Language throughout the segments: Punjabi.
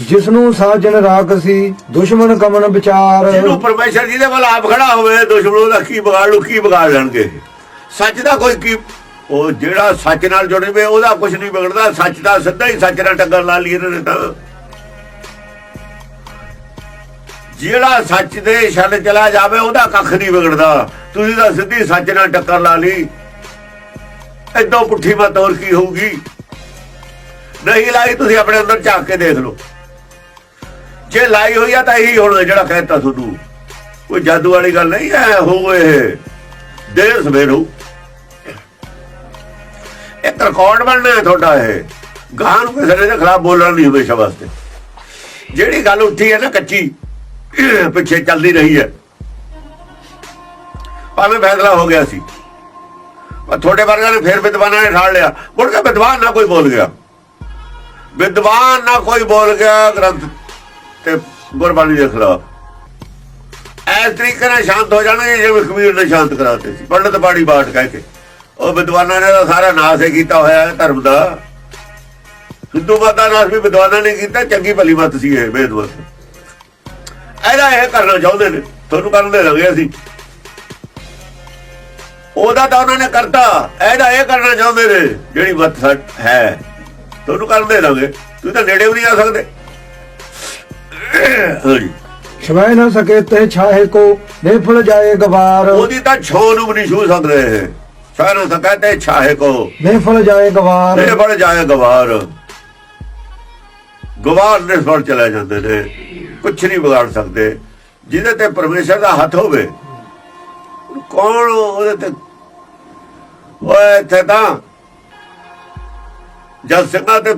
ਜਿਸ ਨੂੰ ਸਾਜਨ ਰਾਖਸੀ ਦੁਸ਼ਮਨ ਕਮਨ ਵਿਚਾਰ। ਜਿਹਨੂੰ ਪਰਮੇਸ਼ਰ ਜੀ ਦੇ ਵੱਲ ਆਪ ਖੜਾ ਹੋਵੇ, ਦੁਸ਼ਮਣੋਂ ਦਾ ਕੀ ਵਿਗਾੜ ਲੂ ਕੀ ਵਿਗਾੜ ਲੈਣਗੇ? ਸੱਚ ਦਾ ਕੋਈ ਕੀ ਉਹ ਜਿਹੜਾ ਸੱਚ ਨਾਲ ਜੁੜੇ ਉਹਦਾ ਕੁਝ ਨਹੀਂ ਵਿਗੜਦਾ। ਸੱਚ ਦਾ ਸਿੱਧਾ ਹੀ ਸੱਚ ਨਾਲ ਟੱਕਰ ਲਾ ਲਈ ਇਹਨਾਂ ਨੇ ਤਾਂ। ਜਿਹੜਾ ਸੱਚ ਦੇ ਛੱਡ ਚਲਾ ਜਾਵੇ, ਉਹਦਾ ਕੱਖ ਨਹੀਂ ਵਿਗੜਦਾ। ਤੁਸੀਂ ਤਾਂ ਸਿੱਧੀ ਸੱਚ ਨਾਲ ਟੱਕਰ ਲਾ ਲਈ। ਐਦੋਂ ਪੁੱਠੀ ਮਤ ਹੋਰ ਕੀ ਹੋਊਗੀ? ਨਹੀਂ ਲਾਈ, ਤੁਸੀਂ ਆਪਣੇ ਅੰਦਰ ਝਾਕ ਕੇ ਦੇਖ ਲਓ। ਜੇ ਲਾਈ ਹੋਈ ਆ ਤਾਂ ਇਹੀ ਹੋਣਾ ਜਿਹੜਾ ਕਹਿਤਾ ਤੁਹਾਨੂੰ। ਕੋਈ ਜਾਦੂ ਵਾਲੀ ਗੱਲ ਨਹੀਂ ਹੈ ਹੋਵੇ ਦੇਰ ਸਵੇਰ ਇੱਕ ਰਿਕਾਰਡ ਬਣਨਾ ਹੈ ਤੁਹਾਡਾ ਇਹ। ਗਾਂ ਨੂੰ ਕਿਸੇ ਦੇ ਖਿਲਾਫ ਬੋਲਣਾ ਨਹੀਂ ਹਮੇਸ਼ਾ ਵਾਸਤੇ। ਜਿਹੜੀ ਗੱਲ ਉੱਠੀ ਹੈ ਨਾ ਕੱਚੀ, ਪਿੱਛੇ ਚੱਲਦੀ ਰਹੀ ਹੈ। ਭਾਵੇਂ ਫੈਸਲਾ ਹੋ ਗਿਆ ਸੀ। ਪਰ ਤੁਹਾਡੇ ਵਰਗਾ ਨੇ ਫੇਰ ਵਿਦਵਾਨਾਂ ਨੇ ਠਾੜ ਲਿਆ। ਮੁੜ ਕੇ ਵਿਦਵਾਨ ਨਾ ਕੋਈ ਬੋਲ ਗਿਆ। ਵਿਦਵਾਨ ਨਾ ਕੋਈ ਬੋਲ ਗਿਆ, ਗ੍ਰੰਥ ਤੇ ਗੁਰਬਾਣੀ ਦੇ ਖਿਲਾਫ। ਐਸ ਤਰੀਕੇ ਨਾਲ ਸ਼ਾਂਤ ਹੋ ਜਾਣਗੇ ਜਿਵੇਂ ਕਬੀਰ ਨੇ ਸ਼ਾਂਤ ਕਰਾਤੇ ਸੀ। ਪੰਡਤ ਬਾੜੀ ਬਾਟ ਕਹਿ ਕੇ। ਉਹ ਵਿਦਵਾਨਾਂ ਨੇ ਤਾਂ ਸਾਰਾ ਨਾਸ ਹੀ ਕੀਤਾ ਹੋਇਆ ਹੈ ਧਰਮ ਦਾ। ਹਿੰਦੂ ਮਤ ਦਾ ਨਾਸ ਵੀ ਵਿਦਵਾਨਾਂ ਨੇ ਕੀਤਾ, ਚੰਗੀ ਭਲੀ ਮਤ ਸੀ ਇਹ ਬੇਦਵਤ ਇਹਦਾ ਇਹ ਕਰਨਾ ਚਾਹੁੰਦੇ ਨੇ, ਤੁਹਾਨੂੰ ਕਰਨ ਦੇ ਲੱਗੇ ਅਸੀਂ। ਉਹਦਾ ਤਾਂ ਉਹਨਾਂ ਨੇ ਕਰਤਾ, ਇਹਦਾ ਇਹ ਕਰਨਾ ਚਾਹੁੰਦੇ ਨੇ, ਜਿਹੜੀ ਮਤ ਹੈ। ਤੁਹਾਨੂੰ ਕਰਨ ਦੇ ਲਾਂਗੇ। ਤੁਸੀਂ ਤਾਂ ਨੇੜੇ ਵੀ ਨਹੀਂ ਆ ਸਕਦੇ। ਛਵੈ ਨਾ ਸਕੇ ਤੇ ਛਾਹੇ ਕੋ ਨਿਫਲ ਜਾਏ ਗਵਾਰ। ਉਹਦੀ ਤਾਂ ਛੋ ਨੂੰ ਵੀ ਨਹੀਂ ਛੂ ਸਕਦੇ। ਇਹ ਸਾਰਾ ਤਾਂ ਕਹਤੇ ਛਾਹੇ ਕੋ। ਨਿਫਲ ਜਾਏ ਗਵਾਰ। ਬੜ ਜਾਏ ਗਵਾਰ। ਗਵਾਰ ਨਿਸਫਲ ਚਲੇ ਜਾਂਦੇ ਨੇ। ਕੁਛ ਨਹੀਂ ਵਿਗਾੜ ਸਕਦੇ। ਜਿਹਦੇ ਤੇ ਪਰਮੇਸ਼ਰ ਦਾ ਹੱਥ ਹੋਵੇ। ਕੌਣ ਉਹਦੇ ਤੇ? ਓਏ ਇੱਥੇ ਤਾਂ ਜਦ ਸਿੰਘਾਂ ਤੇ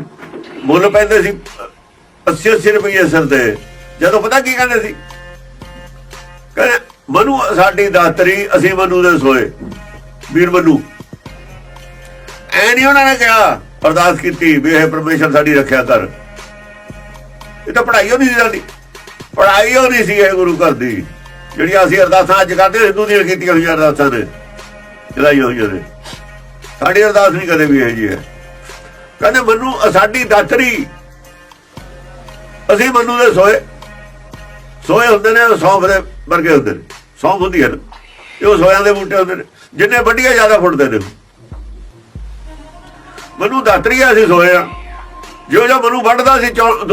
ਮੁੱਲ ਪੈਂਦੇ ਸੀ। 80 80 ਰੁਪਏ ਸਿਰ ਤੇ। ਜਦੋਂ ਪਤਾ ਕੀ ਕਹਿੰਦੇ ਸੀ? ਕਹਿੰਦੇ ਮਨੂ ਸਾਡੀ ਦਾਤਰੀ ਅਸੀਂ ਮਨੂ ਦੇ ਸੋਏ। ਵੀਰ ਮਨੂ। ਐ ਨਹੀਂ ਉਹਨਾਂ ਨੇ ਕਿਹਾ ਅਰਦਾਸ ਕੀਤੀ ਵੀ ਇਹ ਪਰਮੇਸ਼ਰ ਸਾਡੀ ਰੱਖਿਆ ਕਰ। ਇਹ ਤਾਂ ਪੜ੍ਹਾਈ ਹੋ ਨਹੀਂ ਸੀ ਸਾਡੀ। ਪੜ੍ਹਾਈ ਹੋ ਨਹੀਂ ਸੀ ਇਹ ਗੁਰੂ ਘਰ ਦੀ ਜਿਹੜੀਆਂ ਅਸੀਂ ਅਰਦਾਸਾਂ ਅੱਜ ਕਰਦੇ ਹਾਂ, ਹਿੰਦੂ ਦੀਆਂ ਕੀਤੀਆਂ ਹੋਈਆਂ ਅਰਦਾਸਾਂ ਨੇ ਚਲਾਈਆਂ ਹੋਈਆਂ ਨੇ। ਸਾਡੀ ਅਰਦਾਸ ਨਹੀਂ ਕਦੇ ਵੀ ਇਹ ਜੀ ਹੈ। ਕਹਿੰਦੇ ਮੈਨੂੰ ਸਾਡੀ ਦਾਤਰੀ ਅਸੀਂ ਮਨੂ ਦੇ ਸੋਏ ਸੋਏ ਹੁੰਦੇ ਨੇ ਸੌਂਫ ਦੇ ਵਰਗੇ ਹੁੰਦੇ ਨੇ। ਸੌਂਫ ਹੁੰਦੀ ਹੈ ਇਹ ਉਹ ਸੋਇਆਂ ਦੇ ਬੂਟੇ ਹੁੰਦੇ ਨੇ। ਜਿੰਨੇ ਵੱਡੀਆਂ ਜ਼ਿਆਦਾ ਫੁੱਟਦੇ ਨੇ। ਮਨੂ ਦਾਤਰੀ ਆ ਅਸੀਂ ਸੋਏ ਆ। ਜੋ ਜੋ ਮਨੂ ਵੱਢਦਾ ਸੀ ਚੌ-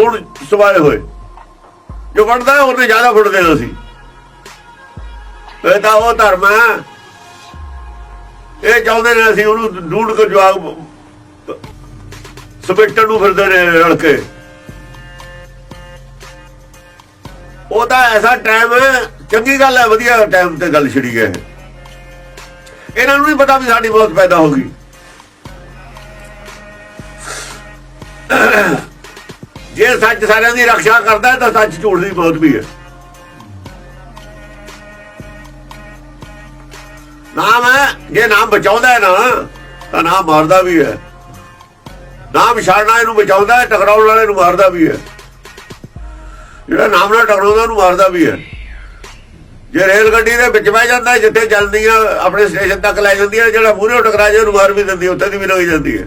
ਸਵਾਏ ਹੋਏ। ਜੋ ਵੱਢਦਾ, ਉਹਨੇ ਜ਼ਿਆਦਾ ਫੁੱਟਦੇ ਨੇ ਅਸੀਂ। ਇਹ ਤਾਂ ਉਹ ਧਰਮ ਹੈ ਇਹ ਚਾਹੁੰਦੇ ਨੇ ਅਸੀਂ ਉਹਨੂੰ ਢੂੰਡ ਕੇ ਜਵਾਬ ਸਪਿੱਟਰ ਨੂੰ ਫਿਰਦੇ ਨੇ ਰਲ ਉਹ ਤਾਂ ਐਸਾ ਟਾਈਮ ਚੰਗੀ ਗੱਲ ਹੈ, ਵਧੀਆ ਟਾਈਮ ਤੇ ਗੱਲ ਛਿੜੀ ਹੈ ਇਹਨਾਂ ਨੂੰ ਨਹੀਂ ਪਤਾ ਵੀ ਸਾਡੀ ਮੌਤ ਪੈਦਾ ਹੋ ਗਈ। ਜੇ ਸੱਚ ਸਾਰਿਆਂ ਦੀ ਰੱਖਿਆ ਕਰਦਾ ਤਾਂ ਸੱਚ ਝੂਠ ਦੀ ਮੌਤ ਵੀ ਹੈ। ਨਾਮ ਹੈ ਜੇ ਨਾਮ ਬਚਾਉਂਦਾ ਹੈ ਨਾ, ਤਾਂ ਨਾਮ ਮਾਰਦਾ ਵੀ ਹੈ। ਨਾਮ ਛਾੜਨਾ ਇਹਨੂੰ ਬਚਾਉਂਦਾ ਹੈ, ਟਕਰਾਉਣ ਵਾਲੇ ਨੂੰ ਮਾਰਦਾ ਵੀ ਹੈ। ਜਿਹੜਾ ਨਾਮ ਨਾਲ ਟਕਰਾਉਂਦਾ ਉਹਨੂੰ ਮਾਰਦਾ ਵੀ ਹੈ। ਜੇ ਰੇਲ ਗੱਡੀ ਦੇ ਵਿੱਚ ਬਹਿ ਜਾਂਦਾ ਹੈ, ਜਿੱਥੇ ਚੱਲਦੀਆਂ ਆਪਣੇ ਸਟੇਸ਼ਨ ਤੱਕ ਲੈ ਜਾਂਦੀਆਂ ਜਿਹੜਾ ਮੂਹਰੇ ਟਕਰਾ ਜਾਏ ਉਹਨੂੰ ਮਾਰ ਵੀ ਦਿੰਦੀ ਉੱਥੇ ਦੀ ਵੀ ਲੱਗ ਜਾਂਦੀ ਹੈ।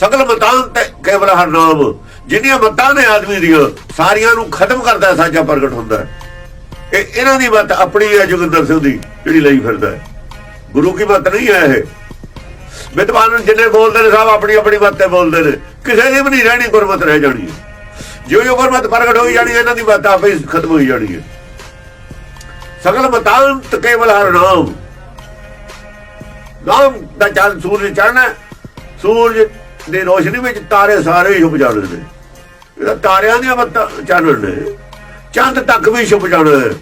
ਸਗਲ ਮਤਾਂ ਤੇ ਕੇਵਲ ਹਰ ਨਾਮ ਜਿੰਨੀਆਂ ਮਤਾਂ ਨੇ ਆਦਮੀ ਦੀਆਂ ਸਾਰੀਆਂ ਨੂੰ ਖਤਮ ਕਰਦਾ ਹੈ, ਸਾਚਾ ਪ੍ਰਗਟ ਹੁੰਦਾ ਇਹ ਇਹਨਾਂ ਦੀ ਮਤ ਆਪਣੀ ਹੈ ਜੋਗਿੰਦਰ ਸਿੰਘ ਦੀ ਜਿਹੜੀ ਲਈ ਫਿਰਦਾ ਗੁਰੂ ਕੀ ਮਤ ਨਹੀਂ ਹੈ ਇਹ? ਵਿਦਵਾਨ ਜਿੰਨੇ ਬੋਲਦੇ ਨੇ ਸਭ ਆਪਣੀ ਆਪਣੀ ਮੱਤ ਤੇ ਬੋਲਦੇ ਨੇ। ਕਿਸੇ ਦੀ ਵੀ ਨਹੀਂ ਰਹਿਣੀ, ਗੁਰਮਤ ਰਹਿ ਜਾਣੀ ਹੈ। ਜਿਉਂ ਜਿਉਂ ਗੁਰਮਤ ਪ੍ਰਗਟ ਹੋਈ ਜਾਣੀ, ਇਹਨਾਂ ਦੀ ਮਤ ਆਪੇ ਹੀ ਖਤਮ ਹੋਈ ਜਾਣੀ ਹੈ। ਸਗਲ ਮਤਾਂਤ ਕੇਵਲ ਹਰ ਨਾਮ। ਨਾਮ ਦਾ ਚੱਲ ਸੂਰਜ ਚੜਨਾ ਸੂਰਜ ਦੀ ਰੋਸ਼ਨੀ ਵਿੱਚ ਤਾਰੇ ਸਾਰੇ ਹੀ ਛੁਪ ਜਾਣੇ ਨੇ। ਇਹ ਤਾਰਿਆਂ ਦੀਆਂ ਮੱਤਾਂ ਚਾਨਣ ਨੇ। ਚੰਦ ਤੱਕ ਵੀ ਛੁਪ ਜਾਣਾ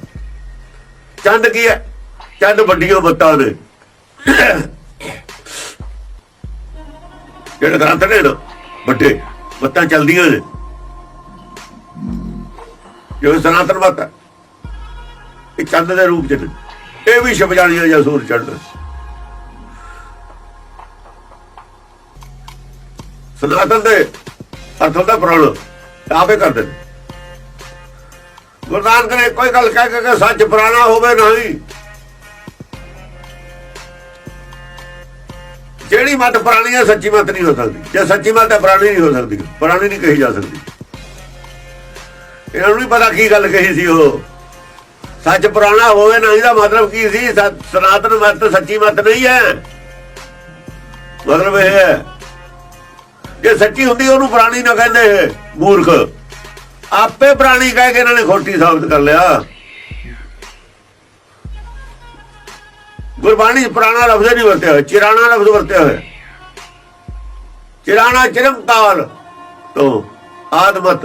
ਚੰਦ ਕੀ ਹੈ? ਚੰਦ ਵੱਡੀਆਂ ਮੱਤਾਂ ਨੇ। ਜਿਹੜੇ ਗ੍ਰੰਥ ਨੇ ਨਾ ਵੱਡੇ ਮੱਤਾਂ ਚੱਲਦੀਆਂ ਨੇ ਜੋ ਸਨਾਤਨ ਮਤ ਹੈ? ਇਹ ਚੰਦ ਦੇ ਰੂਪ ਚ ਨੇ ਇਹ ਵੀ ਛੁਪ ਜਾਣੀਆਂ ਜਾਂ ਸੂਰ ਚੜ੍ਹਦਾ। ਸਨਾਤਨ ਦੇ ਅਰਥ ਹੁੰਦਾ ਪ੍ਰਣ। ਆਪੇ ਕਰਦੇ ਨੇ। ਗੁਰੂ ਨਾਨਕ ਨੇ ਕੋਈ ਗੱਲ ਕਹਿ ਕੇ ਸੱਚ ਪੁਰਾਣਾ ਹੋਵੇ ਨਹੀਂ। ਜਿਹੜੀ ਮਤ ਪੁਰਾਣੀ ਹੈ, ਸੱਚੀ ਮਤ ਨਹੀਂ ਹੋ ਸਕਦੀ। ਜੇ ਸੱਚੀ ਮਤ ਹੈ, ਪੁਰਾਣੀ ਨਹੀਂ ਹੋ ਸਕਦੀ। ਪੁਰਾਣੀ ਨਹੀਂ ਕਹੀ ਜਾ ਸਕਦੀ। ਇਹਨਾਂ ਨੂੰ ਨਹੀਂ ਪਤਾ ਕੀ ਗੱਲ ਕਹੀ ਸੀ ਉਹ। ਸੱਚ ਪੁਰਾਣਾ ਹੋਵੇ ਨਾ, ਇਹਦਾ ਮਤਲਬ ਕੀ ਸੀ? ਸਨਾਤਨ ਮਤ, ਸੱਚੀ ਮਤ ਨਹੀਂ ਹੈ। ਮਤਲਬ ਇਹ ਹੈ। ਜੇ ਸੱਚੀ ਹੁੰਦੀ, ਉਹਨੂੰ ਪੁਰਾਣੀ ਨਾ ਕਹਿੰਦੇ ਇਹ, ਮੂਰਖ। ਆਪੇ ਪੁਰਾਣੀ ਕਹਿ ਕੇ ਇਹਨਾਂ ਨੇ ਖੋਟੀ ਸਾਬਤ ਕਰ ਲਿਆ। ਗੁਰਬਾਣੀ 'ਚ ਪੁਰਾਣਾ ਲਫ਼ਜ਼ ਨਹੀਂ ਵਰਤਿਆ ਹੋਇਆ, ਚਿਰਾਣਾ ਲਫ਼ਜ਼ ਵਰਤਿਆ ਹੋਇਆ। ਚਿਰਾਣਾ ਚਿਰਮਕਾਲ ਤੋਂ ਆਦਮਤ।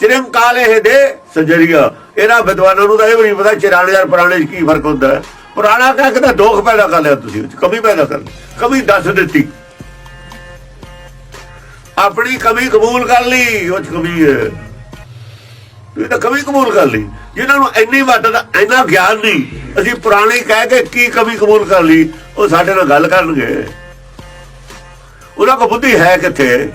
ਚਿਰਮਕਾਲ ਇਹ ਦੇ ਸਜਰੀਆ। ਇਹਨਾਂ ਵਿਦਵਾਨਾਂ ਨੂੰ ਤਾਂ ਇਹ ਵੀ ਨਹੀਂ ਪਤਾ ਚਿਰਾਣੇ ਔਰ ਪੁਰਾਣੇ 'ਚ ਕੀ ਫ਼ਰਕ ਹੁੰਦਾ ਹੈ। ਪੁਰਾਣਾ ਕਹਿ ਕੇ ਦੋਖ ਪੈਦਾ ਕਰ ਲਿਆ ਤੁਸੀਂ ਕਮੀ ਪੈਦਾ ਕਰ ਕਮੀ ਦੱਸ ਦਿੱਤੀ। ਆਪਣੀ ਕਮੀ ਕਬੂਲ ਕਰ ਲਈ, ਉਹ 'ਚ ਕਮੀ ਹੈ। ਇਹ ਤਾਂ ਕਮੀ ਕਬੂਲ ਕਰ ਲਈ। ਜਿਹਨਾਂ ਨੂੰ ਇੰਨੀ ਵੱਟ ਇੰਨਾ ਗਿਆਨ ਨਹੀਂ ਅਸੀਂ ਪੁਰਾਣੀ ਕਹਿ ਕੇ ਕੀ ਕਮੀ ਕਬੂਲ ਕਰ ਲਈ, ਉਹ ਸਾਡੇ ਨਾਲ ਗੱਲ ਕਰਨਗੇ। ਉਹਨਾਂ ਕੋ ਬੁੱਧੀ ਹੈ ਕਿੱਥੇ?